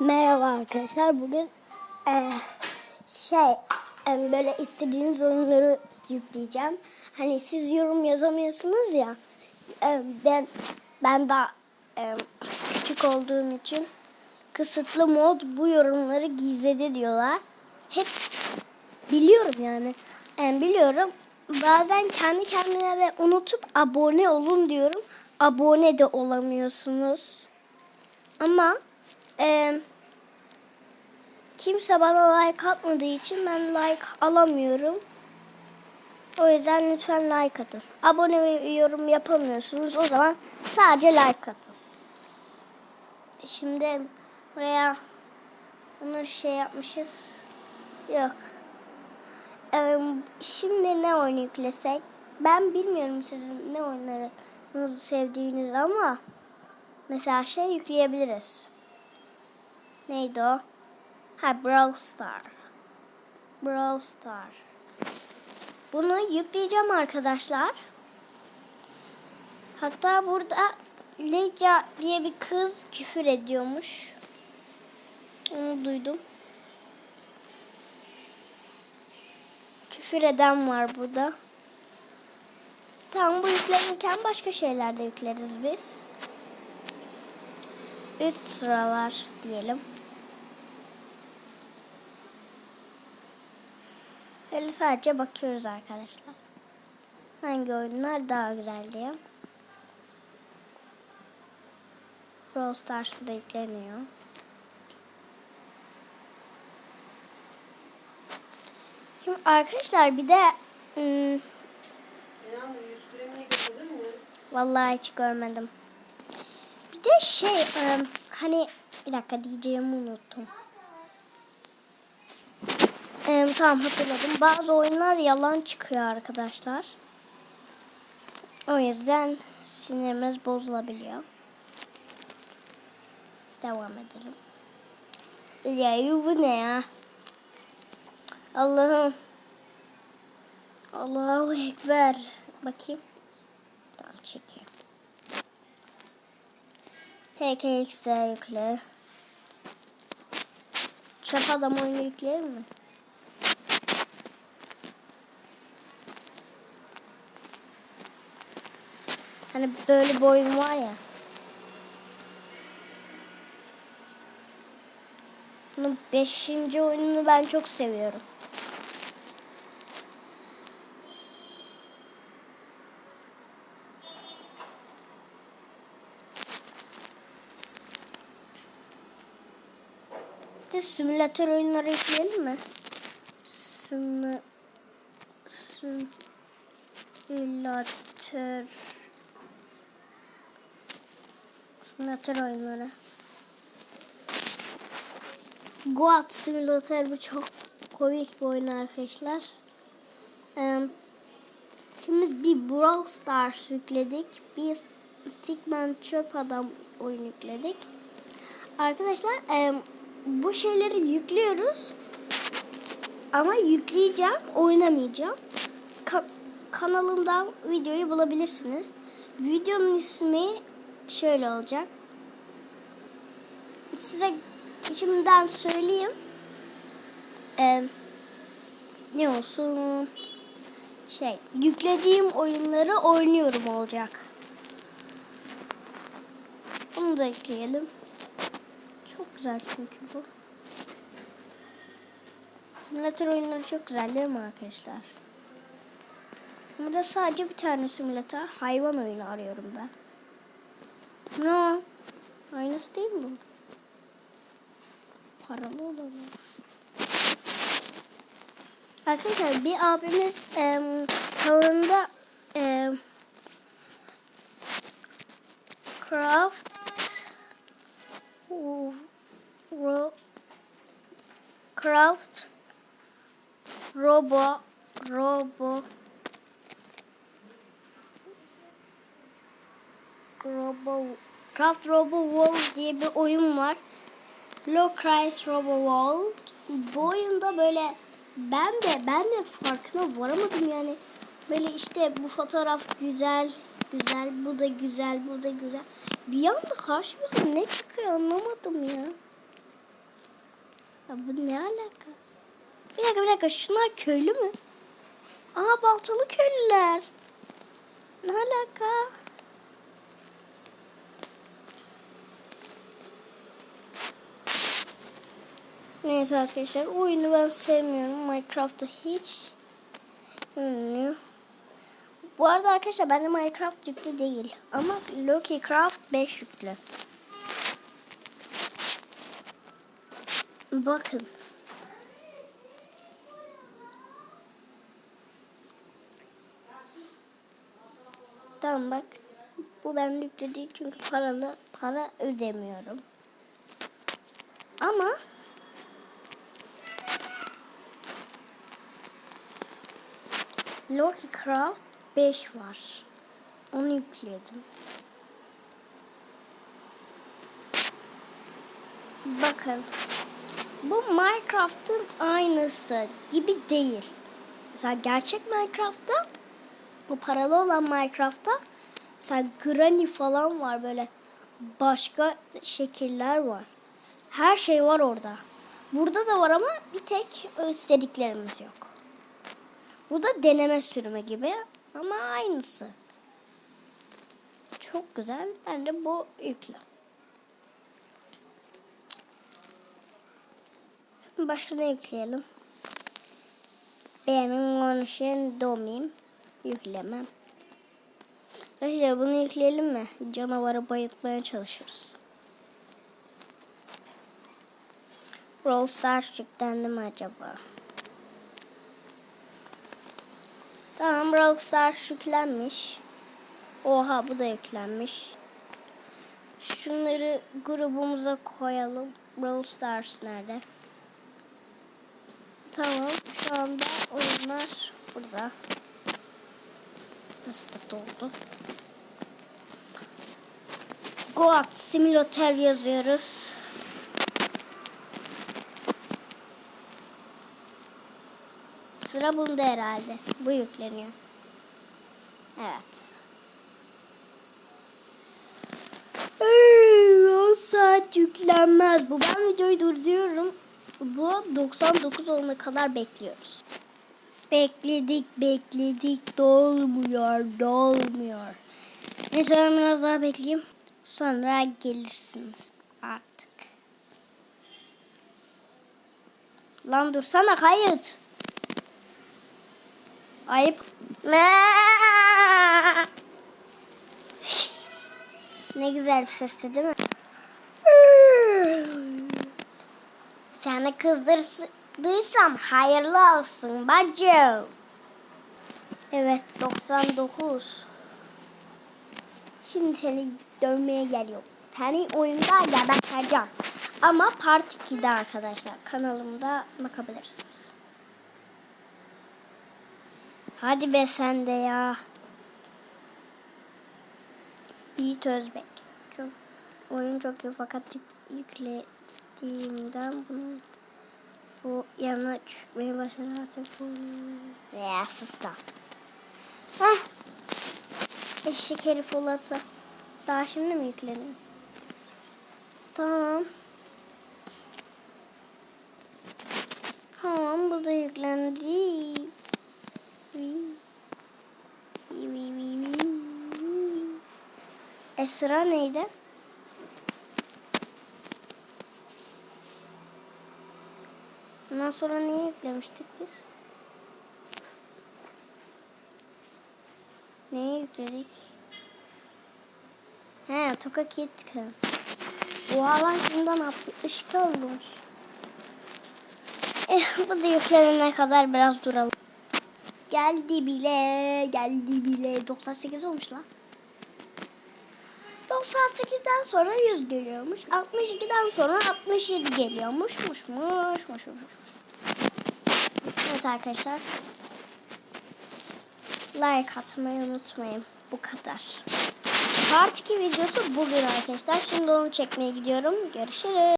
Merhaba arkadaşlar. Bugün eee, şey em, böyle istediğiniz oyunları yükleyeceğim. Hani siz yorum yazamıyorsunuz ya. em, ben ben daha em, küçük olduğum için kısıtlı mod bu yorumları gizledi diyorlar. Hep biliyorum yani. Em, biliyorum. Bazen kendi kendine de unutup abone olun diyorum. Abone de olamıyorsunuz. Ama em, kimse bana like atmadığı için ben like alamıyorum. O yüzden lütfen like atın. Abone ve yorum yapamıyorsunuz. O zaman sadece like atın. Şimdi buraya bunları şey yapmışız. Yok. Ee, şimdi ne oyun yüklesek? Ben bilmiyorum sizin ne oyunlarınızı sevdiğiniz ama mesela şey yükleyebiliriz. Neydi o? Ha Brawl Star. Brawl Star. Bunu yükleyeceğim arkadaşlar. Hatta burada Leca diye bir kız küfür ediyormuş. Onu duydum. Küfür eden var burada. Tamam bu yüklenirken başka şeyler de yükleriz biz. Üst sıralar diyelim. Öyle sadece bakıyoruz arkadaşlar. Hangi oyunlar daha güzel diye. Brawl Stars da yükleniyor. Şimdi arkadaşlar bir de ım, Yani 100 kremini getirdin mi? vallahi hiç görmedim. Bir de şey ım, hani bir dakika diyeceğimi unuttum. Em, tamam hatırladım. Bazı oyunlar yalan çıkıyor arkadaşlar. O yüzden sinirimiz bozulabiliyor. Devam edelim. Ya bu ne ya? Allah'ım. Allahu Ekber. Bakayım. Tamam çekeyim. PKX'de yükle. Çöp adam oyunu yükleyelim mi? Hani böyle bir oyun var ya. Bunun beşinci oyununu ben çok seviyorum. Bir simülatör oyunları ekleyelim mi? Simü... Simülatör... Simülatör oyunları. Goat Simülatör bu çok komik bir oyun arkadaşlar. Şimdi biz bir Brawl Stars yükledik. Biz Stickman Çöp Adam oyun yükledik. Arkadaşlar bu şeyleri yüklüyoruz. Ama yükleyeceğim, oynamayacağım. Ka- kanalımdan videoyu bulabilirsiniz. Videonun ismi şöyle olacak. Size şimdiden söyleyeyim. Ee, ne olsun? Şey, yüklediğim oyunları oynuyorum olacak. Bunu da ekleyelim. Çok güzel çünkü bu. Simülatör oyunları çok güzel değil mi arkadaşlar? Burada sadece bir tane simülatör hayvan oyunu arıyorum ben. Ne? Aynısı değil mi bu? Paralı olamıyor. Arkadaşlar bir abimiz em, kanalında em, craft ro, craft robo robo robo craft robo world diye bir oyun var. Low Cries Robo World. Bu oyunda böyle ben de ben de farkına varamadım yani. Böyle işte bu fotoğraf güzel, güzel, bu da güzel, bu da güzel. Bir anda karşımıza ne çıkıyor anlamadım ya. bu ne alaka? Bir dakika bir dakika şunlar köylü mü? Aa baltalı köylüler. Ne alaka? Neyse arkadaşlar oyunu ben sevmiyorum. Minecraft'ta hiç. Hmm. Bu arada arkadaşlar bende Minecraft yüklü değil. Ama Loki Craft 5 yüklü. Bakın. Tamam bak. Bu bende yüklü değil çünkü paralı para ödemiyorum. Ama Loki Craft 5 var. Onu yükledim. Bakın. Bu Minecraft'ın aynısı gibi değil. Mesela gerçek Minecraft'ta bu paralı olan Minecraft'ta mesela Granny falan var böyle başka şekiller var. Her şey var orada. Burada da var ama bir tek istediklerimiz yok. Bu da deneme sürümü gibi ama aynısı. Çok güzel. Ben de bu yüklü. Başka ne yükleyelim? Benim konuşan domim. Yüklemem. Arkadaşlar bunu yükleyelim mi? Canavarı bayıltmaya çalışıyoruz. Brawl Stars yüklendi mi acaba? Tamam Brawl yüklenmiş. Oha bu da yüklenmiş. Şunları grubumuza koyalım. Brawl Stars nerede? Tamam şu anda oyunlar burada. Nasıl da doldu. Goat Simulator yazıyoruz. Sıra bunda herhalde. Bu yükleniyor. Evet. Ey, O saat yüklenmez. Bu ben videoyu durduruyorum. Bu 99 olana kadar bekliyoruz. Bekledik bekledik dolmuyor dolmuyor. Neyse ben biraz daha bekleyeyim. Sonra gelirsiniz artık. Lan dursana kayıt. Ayıp. ne güzel bir sesti değil mi? Seni kızdırdıysam hayırlı olsun bacım. Evet 99. Şimdi seni dövmeye geliyorum. Seni oyunda geberteceğim. Ama part 2'de arkadaşlar. Kanalımda bakabilirsiniz. Hadi be sen de ya. Yiğit Özbek. Çok, oyun çok iyi fakat yük- yüklediğimden bunu bu yana çıkmaya başladı artık. Veya sus da. Heh. Eşek herif olası. Daha şimdi mi yükleniyor? Tamam. Tamam bu da yüklendi. Esra neydi? Ondan sonra neyi yüklemiştik biz? Neyi yükledik? He, Toka Kid yükledim. Oha lan şundan 62 olmuş. Eh, bu da yüklenene kadar biraz duralım. Geldi bile, geldi bile. 98 olmuş lan. 98'den sonra 100 geliyormuş. 62'den sonra 67 geliyormuş. Muş muş muş muş. Evet arkadaşlar. Like atmayı unutmayın. Bu kadar. Part 2 videosu bugün arkadaşlar. Şimdi onu çekmeye gidiyorum. Görüşürüz.